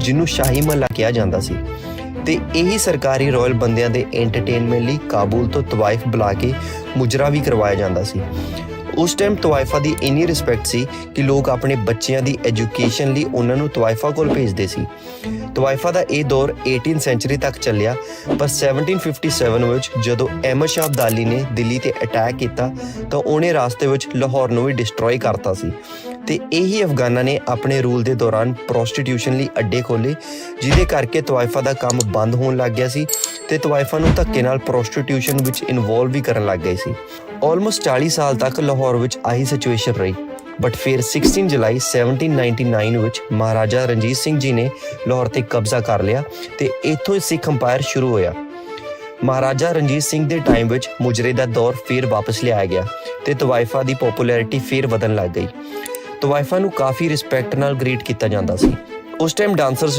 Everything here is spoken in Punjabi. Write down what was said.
ਜਿਹਨੂੰ ਸ਼ਾਹੀ ਮਹੱਲਾ ਕਿਹਾ ਜਾਂਦਾ ਸੀ। ਤੇ ਇਹੀ ਸਰਕਾਰੀ ਰਾਇਲ ਬੰਦਿਆਂ ਦੇ ਐਂਟਰਟੇਨਮੈਂਟ ਲਈ ਕਾਬੂਲ ਤੋਂ ਤਵਾਇਫ ਬੁਲਾ ਕੇ ਮੁਜਰਾ ਵੀ ਕਰਵਾਇਆ ਜਾਂਦਾ ਸੀ। ਉਸ ਟਾਈਮ ਤਵਾਇਫਾ ਦੀ ਇੰਨੀ ਰਿਸਪੈਕਟ ਸੀ ਕਿ ਲੋਕ ਆਪਣੇ ਬੱਚਿਆਂ ਦੀ ਐਜੂਕੇਸ਼ਨ ਲਈ ਉਹਨਾਂ ਨੂੰ ਤਵਾਇਫਾ ਕੋਲ ਭੇਜਦੇ ਸੀ। ਤਵਾਇਫਾ ਦਾ ਇਹ ਦੌਰ 18 ਸੈਂਚਰੀ ਤੱਕ ਚੱਲਿਆ, ਪਰ 1757 ਵਿੱਚ ਜਦੋਂ ਅਹਿਮਦ ਸ਼ਾਹ ਅਬਦਾਲੀ ਨੇ ਦਿੱਲੀ ਤੇ ਅਟੈਕ ਕੀਤਾ, ਤਾਂ ਉਹਨੇ ਰਾਸਤੇ ਵਿੱਚ ਲਾਹੌਰ ਨੂੰ ਵੀ ਡਿਸਟਰੋਏ ਕਰਤਾ ਸੀ। ਤੇ ਇਹੀ ਅਫਗਾਨਾਂ ਨੇ ਆਪਣੇ ਰੂਲ ਦੇ ਦੌਰਾਨ ਪ੍ਰੋਸਟੀਟਿਊਸ਼ਨ ਲਈ ਅੱਡੇ ਖੋਲੇ ਜਿਹਦੇ ਕਰਕੇ ਤਵਾਇਫਾ ਦਾ ਕੰਮ ਬੰਦ ਹੋਣ ਲੱਗ ਗਿਆ ਸੀ ਤੇ ਤਵਾਇਫਾ ਨੂੰ ਧੱਕੇ ਨਾਲ ਪ੍ਰੋਸਟੀਟਿਊਸ਼ਨ ਵਿੱਚ ਇਨਵੋਲਵ ਵੀ ਕਰਨ ਲੱਗ ਗਏ ਸੀ। ਆਲਮੋਸਟ 40 ਸਾਲ ਤੱਕ ਲਾਹੌਰ ਵਿੱਚ ਆਹੀ ਸਿਚੁਏਸ਼ਨ ਰਹੀ। ਬਟ ਫਿਰ 16 ਜੁਲਾਈ 1799 ਵਿੱਚ ਮਹਾਰਾਜਾ ਰਣਜੀਤ ਸਿੰਘ ਜੀ ਨੇ ਲਾਹੌਰ ਤੇ ਕਬਜ਼ਾ ਕਰ ਲਿਆ ਤੇ ਇੱਥੋਂ ਹੀ ਸਿੱਖ ਅੰਪਾਇਰ ਸ਼ੁਰੂ ਹੋਇਆ। ਮਹਾਰਾਜਾ ਰਣਜੀਤ ਸਿੰਘ ਦੇ ਟਾਈਮ ਵਿੱਚ ਮੁਜਰੇ ਦਾ ਦੌਰ ਫਿਰ ਵਾਪਸ ਲਿਆਇਆ ਗਿਆ ਤੇ ਤਵਾਇਫਾ ਦੀ ਪਪੂਲੈਰਿਟੀ ਫਿਰ ਵਧਣ ਲੱਗ ਗਈ। ਤਵਾਇਫਾ ਨੂੰ ਕਾਫੀ ਰਿਸਪੈਕਟ ਨਾਲ ਗ੍ਰੀਟ ਕੀਤਾ ਜਾਂਦਾ ਸੀ। ਉਸ ਟਾਈਮ ਡਾਂਸਰਸ